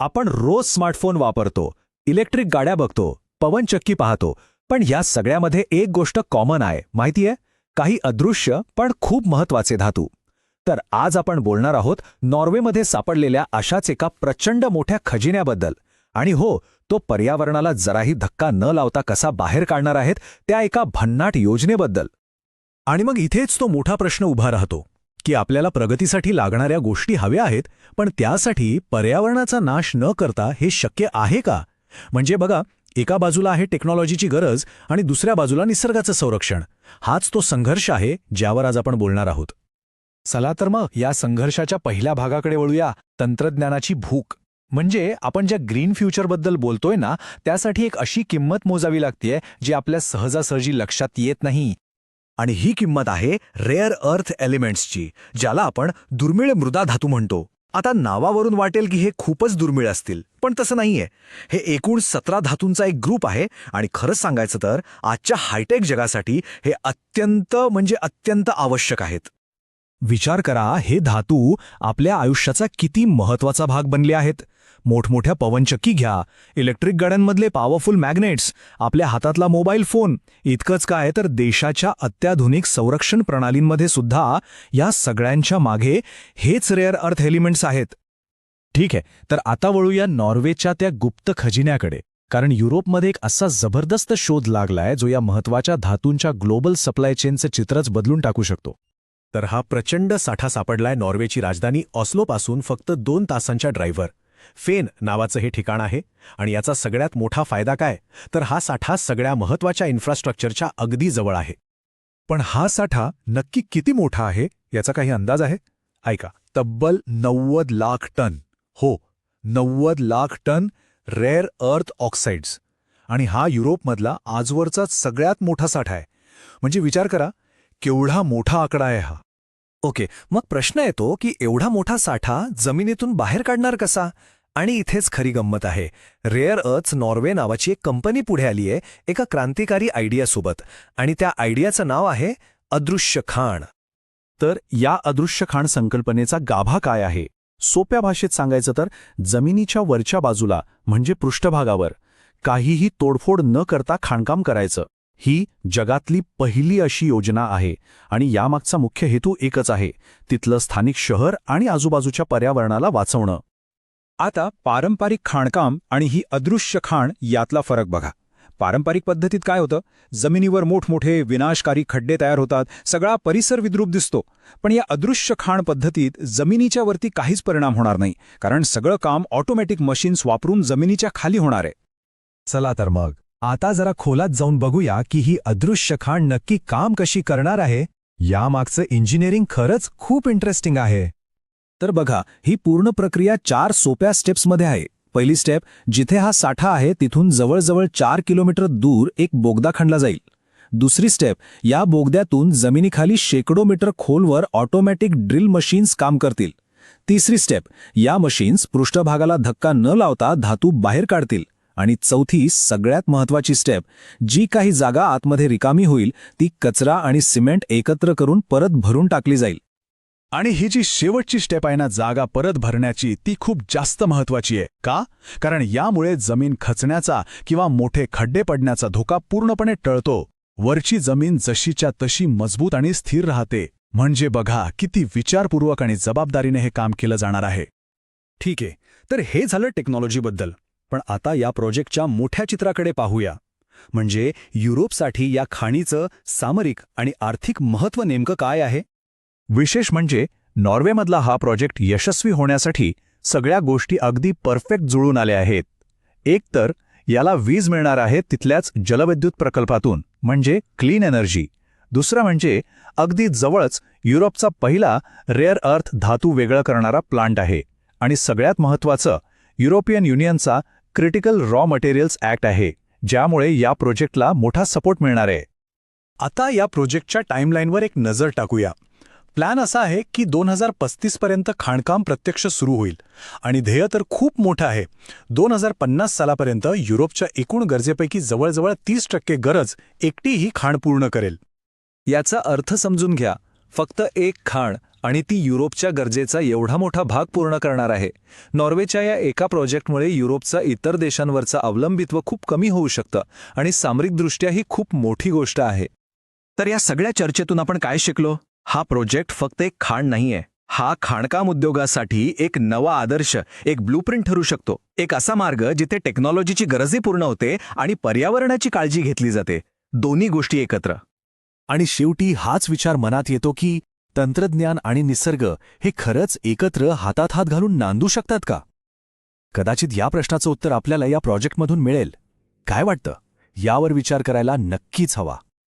आपण रोज स्मार्टफोन वापरतो इलेक्ट्रिक गाड्या बघतो पवनचक्की पाहतो पण या सगळ्यामध्ये एक गोष्ट कॉमन आहे माहितीये? काही अदृश्य पण खूप महत्त्वाचे धातू. तर आज आपण बोलणार आहोत नॉर्वेमध्ये सापडलेल्या अशाच एका प्रचंड मोठ्या खजिन्याबद्दल. आणि हो तो पर्यावरणाला जराही धक्का न लावता कसा बाहेर काढणार आहेत त्या एका भन्नाट योजनेबद्दल. आणि मग इथेच तो मोठा प्रश्न उभा राहतो. की आपल्याला प्रगतीसाठी लागणाऱ्या गोष्टी हव्या आहेत पण त्यासाठी पर्यावरणाचा नाश न करता हे शक्य आहे का? म्हणजे बघा एका बाजूला आहे टेक्नॉलॉजीची गरज आणि दुसऱ्या बाजूला निसर्गाचं संरक्षण. हाच तो संघर्ष आहे ज्यावर आज आपण बोलणार आहोत. चला तर मग या संघर्षाच्या पहिल्या भागाकडे वळूया तंत्रज्ञानाची भूक. म्हणजे आपण ज्या ग्रीन फ्युचरबद्दल बोलतोय ना त्यासाठी एक अशी किंमत मोजावी लागतेय जी आपल्या सहजासहजी लक्षात येत नाही. आणि ही किंमत आहे रेअर अर्थ एलिमेंट्सची ज्याला आपण दुर्मिळ मृदा धातू म्हणतो. आता नावावरून वाटेल की हे खूपच दुर्मिळ असतील पण तसं नाहीये. हे एकूण सतरा धातूंचा एक ग्रुप आहे आणि खरंच सांगायचं तर आजच्या हायटेक जगासाठी हे अत्यंत म्हणजे अत्यंत आवश्यक आहेत. विचार करा हे धातू आपल्या आयुष्याचा किती महत्त्वाचा भाग बनले आहेत? मोठमोठ्या पवनचक्की घ्या. इलेक्ट्रिक गाड्यांमधले पॉवरफुल मॅग्नेट्स आपल्या हातातला मोबाईल फोन इतकंच काय तर देशाच्या अत्याधुनिक संरक्षण प्रणालींमध्ये सुद्धा या सगळ्यांच्या मागे हेच रेअर अर्थ एलिमेंट्स आहेत. ठीक आहे तर आता वळूया नॉर्वेच्या त्या गुप्त खजिन्याकडे. कारण युरोपमध्ये एक असा जबरदस्त शोध लागलाय जो या महत्त्वाच्या धातूंच्या ग्लोबल सप्लाय चेनचं चित्रच बदलून टाकू शकतो. तर हा प्रचंड साठा सापडलाय नॉर्वेची राजधानी ऑस्लोपासून फक्त दोन तासांच्या ड्रायव्हर फेन नावाचं हे ठिकाण आहे. आणि याचा सगळ्यात मोठा फायदा काय? तर हा साठा सगळ्या महत्त्वाच्या इन्फ्रास्ट्रक्चरच्या अगदी जवळ आहे. पण हा साठा नक्की किती मोठा आहे याचा काही अंदाज आहे? ऐका तब्बल नव्वद लाख टन. हो नव्वद lakh ton rare earth oxides आणि हा युरोपमधला आजवरचा सगळ्यात मोठा साठा आहे. म्हणजे विचार करा केवढा मोठा आकडा आहे हा. ओके मग प्रश्न येतो की एवढा मोठा साठा जमिनीतून बाहेर काढणार कसा? आणि इथेच खरी गंमत आहे. रेअर अर्थ नॉर्वे नावाची एक कंपनी पुढे आली आहे एका क्रांतिकारी आयडियासोबत. आणि त्या आयडियाचं नाव आहे अदृश्य खाण. तर या अदृश्य खाण संकल्पनेचा गाभा काय आहे? सोप्या भाषेत सांगायचं तर जमिनीच्या वरच्या बाजूला म्हणजे पृष्ठभागावर काहीही तोडफोड न करता खाणकाम करायचं. ही जगातली पहिली अशी योजना आहे आणि यामागचा मुख्य हेतू एकच आहे तिथलं स्थानिक शहर आणि आजूबाजूच्या पर्यावरणाला वाचवणं. आता पारंपरिक खाणकाम आणि ही अदृश्य खाण यातला फरक बघा. पारंपरिक पद्धतीत काय होतं? जमिनीवर मोठमोठे विनाशकारी खड्डे तयार होतात सगळा परिसर विद्रूप दिसतो. पण या अदृश्य खाण पद्धतीत जमिनीच्या वरती काहीच परिणाम होणार नाही कारण सगळं काम ऑटोमॅटिक मशीन्स वापरून जमिनीच्या खाली होणार आहे. चला तर मग. आता जरा खोलात जाऊन बघूया की ही अदृश्य खाण नक्की काम कशी करणार आहे. यामागचं इंजिनिअरिंग खरंच खूप इंटरेस्टिंग आहे. तर बघा ही पूर्ण प्रक्रिया चार सोप्या स्टेप्समध्ये आहे. पहिली स्टेप जिथे हा साठा आहे तिथून जवळजवळ चार किलोमीटर दूर एक बोगदा खणला जाईल. दुसरी स्टेप या बोगद्यातून जमिनीखाली शेकडो मीटर खोलवर ऑटोमॅटिक ड्रिल मशीन्स काम करतील. तिसरी स्टेप या मशीन्स पृष्ठभागाला धक्का न लावता धातू बाहेर काढतील. आणि चौथी सगळ्यात महत्वाची स्टेप जी काही जागा आतमध्ये रिकामी होईल ती कचरा आणि सिमेंट एकत्र करून परत भरून टाकली जाईल. आणि ही जी शेवटची स्टेप आहे ना जागा परत भरण्याची ती खूप जास्त महत्वाची आहे. का? कारण यामुळे जमीन खचण्याचा किंवा मोठे खड्डे पडण्याचा धोका पूर्णपणे टळतो. वरची जमीन जशीच्या तशी मजबूत आणि स्थिर राहते. म्हणजे बघा किती विचारपूर्वक आणि जबाबदारीने हे काम केलं जाणार आहे. ठीक आहे. तर हे झालं टेक्नॉलॉजीबद्दल पण आता या प्रोजेक्टच्या मोठ्या चित्राकडे पाहूया. म्हणजे युरोपसाठी या खाणीचं सामरिक आणि आर्थिक महत्त्व नेमकं काय आहे? विशेष म्हणजे नॉर्वेमधला हा प्रोजेक्ट यशस्वी होण्यासाठी सगळ्या गोष्टी अगदी परफेक्ट जुळून आल्या आहेत. एक तर याला वीज मिळणार आहे तिथल्याच जलविद्युत प्रकल्पातून म्हणजे क्लीन एनर्जी. दुसरं म्हणजे अगदी जवळच युरोपचा पहिला रेअर अर्थ धातू वेगळं करणारा प्लांट आहे. आणि सगळ्यात महत्त्वाचं युरोपियन युनियनचा क्रिटिकल रॉ मटेरियल्स ॲक्ट आहे ज्यामुळे या प्रोजेक्टला मोठा सपोर्ट मिळणार आहे. आता या प्रोजेक्टच्या टाईमलाईनवर एक नजर टाकूया. प्लॅन असा आहे की दोन हजार पस्तीसपर्यंत खाणकाम प्रत्यक्ष सुरू होईल आणि ध्येय तर खूप मोठं आहे. दोन हजार पन्नास सालापर्यंत युरोपच्या एकूण गरजेपैकी जवळजवळ तीस टक्के गरज एकटी ही खाण पूर्ण करेल. याचा अर्थ समजून घ्या फक्त एक खाण आणि ती युरोपच्या गरजेचा एवढा मोठा भाग पूर्ण करणार आहे. नॉर्वेच्या या एका प्रोजेक्टमुळे युरोपचा इतर देशांवरचं अवलंबित्व खूप कमी होऊ शकतं आणि सामरिकदृष्ट्या ही खूप मोठी गोष्ट आहे. तर या सगळ्या चर्चेतून आपण काय शिकलो? हा प्रोजेक्ट फक्त एक खाण नाहीये. हा खाणकाम उद्योगासाठी एक नवा आदर्श एक ब्लूप्रिंट ठरू शकतो. एक असा मार्ग जिथे टेक्नॉलॉजीची गरजही पूर्ण होते आणि पर्यावरणाची काळजी घेतली जाते. दोन्ही गोष्टी एकत्र. आणि शेवटी हाच विचार मनात येतो की तंत्रज्ञान आणि निसर्ग हे खरंच एकत्र हातात हात घालून नांदू शकतात का? कदाचित या प्रश्नाचं उत्तर आपल्याला या प्रोजेक्टमधून मिळेल. काय वाटतं? यावर विचार करायला नक्कीच हवा.